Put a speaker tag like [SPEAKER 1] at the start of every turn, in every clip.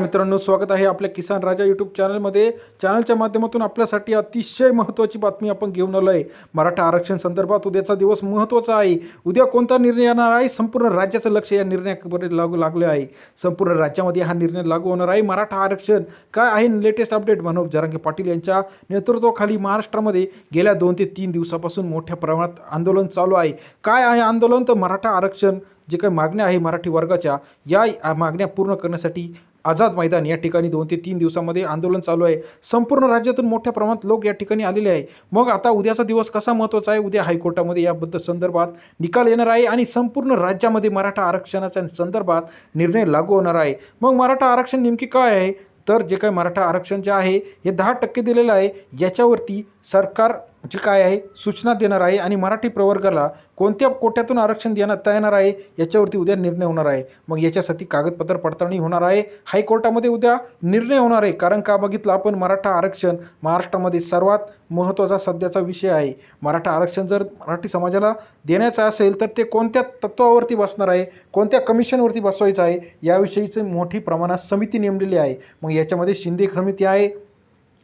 [SPEAKER 1] मित्रांनो स्वागत आहे आपल्या किसान राजा यूट्यूब चॅनलमध्ये चॅनलच्या माध्यमातून आपल्यासाठी अतिशय महत्त्वाची बातमी आपण घेऊन आलो आहे मराठा आरक्षण संदर्भात उद्याचा दिवस महत्त्वाचा आहे. उद्या कोणता निर्णय येणार आहे? संपूर्ण राज्याचं लक्ष या निर्णयाकडे लागू लागले आहे. संपूर्ण राज्यामध्ये हा निर्णय लागू होणार आहे. मराठा आरक्षण काय आहे? लेटेस्ट अपडेट मनोज जरांगे पाटील यांच्या नेतृत्वाखाली महाराष्ट्रामध्ये गेल्या दोन ते तीन दिवसापासून मोठ्या प्रमाणात आंदोलन चालू आहे. काय आहे आंदोलन? तर मराठा आरक्षण जे काही मागण्या आहे मराठी वर्गाच्या या मागण्या पूर्ण करण्यासाठी आझाद मैदान या ठिकाणी दोन ते तीन दिवसामध्ये आंदोलन चालू आहे. संपूर्ण राज्यातून मोठ्या प्रमाणात लोक या ठिकाणी आलेले आहे. मग आता उद्याचा दिवस कसा महत्त्वाचा आहे? उद्या हायकोर्टामध्ये याबद्दल संदर्भात निकाल येणार आहे आणि संपूर्ण राज्यामध्ये मराठा आरक्षणाच्या संदर्भात निर्णय लागू होणार आहे. मग मराठा आरक्षण नेमकी काय आहे? तर जे काही मराठा आरक्षण जे आहे हे दहा टक्के दिलेलं आहे. याच्यावरती सरकार जे काय आहे सूचना देणार आहे आणि मराठी प्रवर्गाला कोणत्या कोट्यातून आरक्षण देण्यात येणार आहे याच्यावरती उद्या निर्णय होणार आहे. मग याच्यासाठी कागदपत्र पडताळणी होणार आहे. हायकोर्टामध्ये उद्या निर्णय होणार आहे. कारण का बघितलं आपण मराठा आरक्षण महाराष्ट्रामध्ये सर्वात महत्त्वाचा सध्याचा विषय आहे. मराठा आरक्षण जर मराठी समाजाला देण्याचं असेल तर ते कोणत्या तत्वावरती बसणार आहे? कोणत्या कमिशनवरती बसवायचं आहे? याविषयीचं मोठी प्रमाणात समिती नेमलेली आहे. मग याच्यामध्ये शिंदे समिती आहे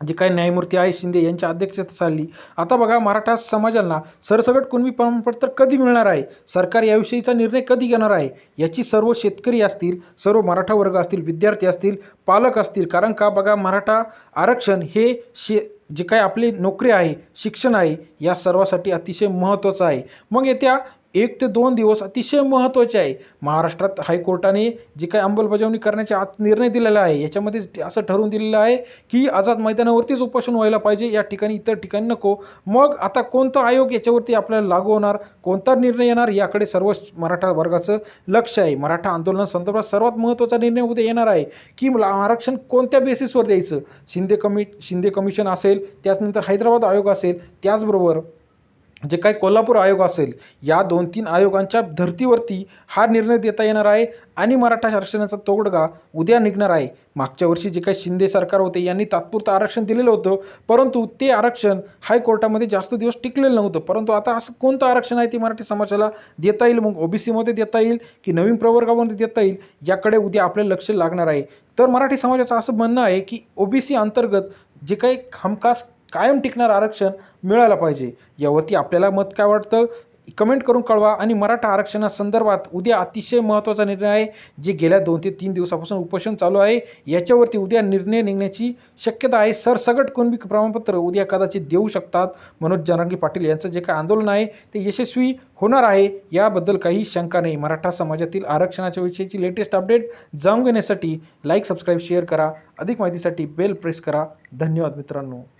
[SPEAKER 1] जे काही न्यायमूर्ती आहे शिंदे यांच्या अध्यक्षतेत चालली आता बघा मराठा समाजाला सरसकट कुणबी प्रमाणपत्र कधी मिळणार आहे? सरकार याविषयीचा निर्णय कधी घेणार आहे? याची सर्व शेतकरी असतील सर्व मराठा वर्ग असतील विद्यार्थी असतील पालक असतील. कारण का बघा मराठा आरक्षण हे शे जे काही आपली नोकरी आहे शिक्षण आहे या सर्वासाठी अतिशय महत्त्वाचं आहे. मग येत्या एक ते दोन दिवस अतिशय महत्त्वाचे आहे. महाराष्ट्रात हायकोर्टाने जी काही अंमलबजावणी करण्याचे आज निर्णय दिलेला आहे याच्यामध्ये ते असं ठरवून दिलेलं आहे की आझाद मैदानावरतीच उपोषण व्हायला पाहिजे या ठिकाणी इतर ठिकाणी नको. मग आता कोणता आयोग याच्यावरती आपल्याला लागू होणार कोणता निर्णय येणार याकडे सर्व मराठा वर्गाचं लक्ष आहे. मराठा आंदोलनासंदर्भात सर्वात महत्त्वाचा निर्णय उद्या येणार आहे की आरक्षण कोणत्या बेसिसवर द्यायचं? शिंदे कमी शिंदे कमिशन असेल त्याचनंतर हैदराबाद आयोग असेल त्याचबरोबर जे काही कोल्हापूर आयोग असेल या दोन तीन आयोगांच्या धर्तीवरती हा निर्णय देता येणार आहे आणि मराठा आरक्षणाचा तोडगा उद्या निघणार आहे. मागच्या वर्षी जे काही शिंदे सरकार होते यांनी तात्पुरतं आरक्षण दिलेलं होतं परंतु ते आरक्षण हायकोर्टामध्ये जास्त दिवस टिकलेलं नव्हतं. परंतु आता असं कोणतं आरक्षण आहे ते मराठी समाजाला देता येईल? मग ओबीसीमध्ये देता येईल की नवीन प्रवर्गामध्ये देता येईल? याकडे उद्या आपलं लक्ष लागणार आहे. तर मराठी समाजाचं असं म्हणणं आहे की ओबीसी अंतर्गत जे काही हमखास कायम टिकणारं आरक्षण मिळायला पाहिजे. यावरती आपल्याला मत काय वाटतं? कमेंट करून कळवा आणि मराठा आरक्षणासंदर्भात उद्या अतिशय महत्त्वाचा निर्णय आहे जे गेल्या दोन ते तीन दिवसापासून उपोषण चालू आहे. याच्यावरती उद्या निर्णय निघण्याची शक्यता आहे. सरसगट कुणबी प्रमाणपत्र उद्या कदाचित देऊ शकतात. मनोज जनांगी पाटील यांचं जे काही आंदोलन आहे ते यशस्वी होणार आहे. याबद्दल काही शंका नाही. मराठा समाजातील आरक्षणाच्या विषयीची लेटेस्ट अपडेट जाणून घेण्यासाठी लाईक सबस्क्राईब शेअर करा. अधिक माहितीसाठी बेल प्रेस करा. धन्यवाद मित्रांनो.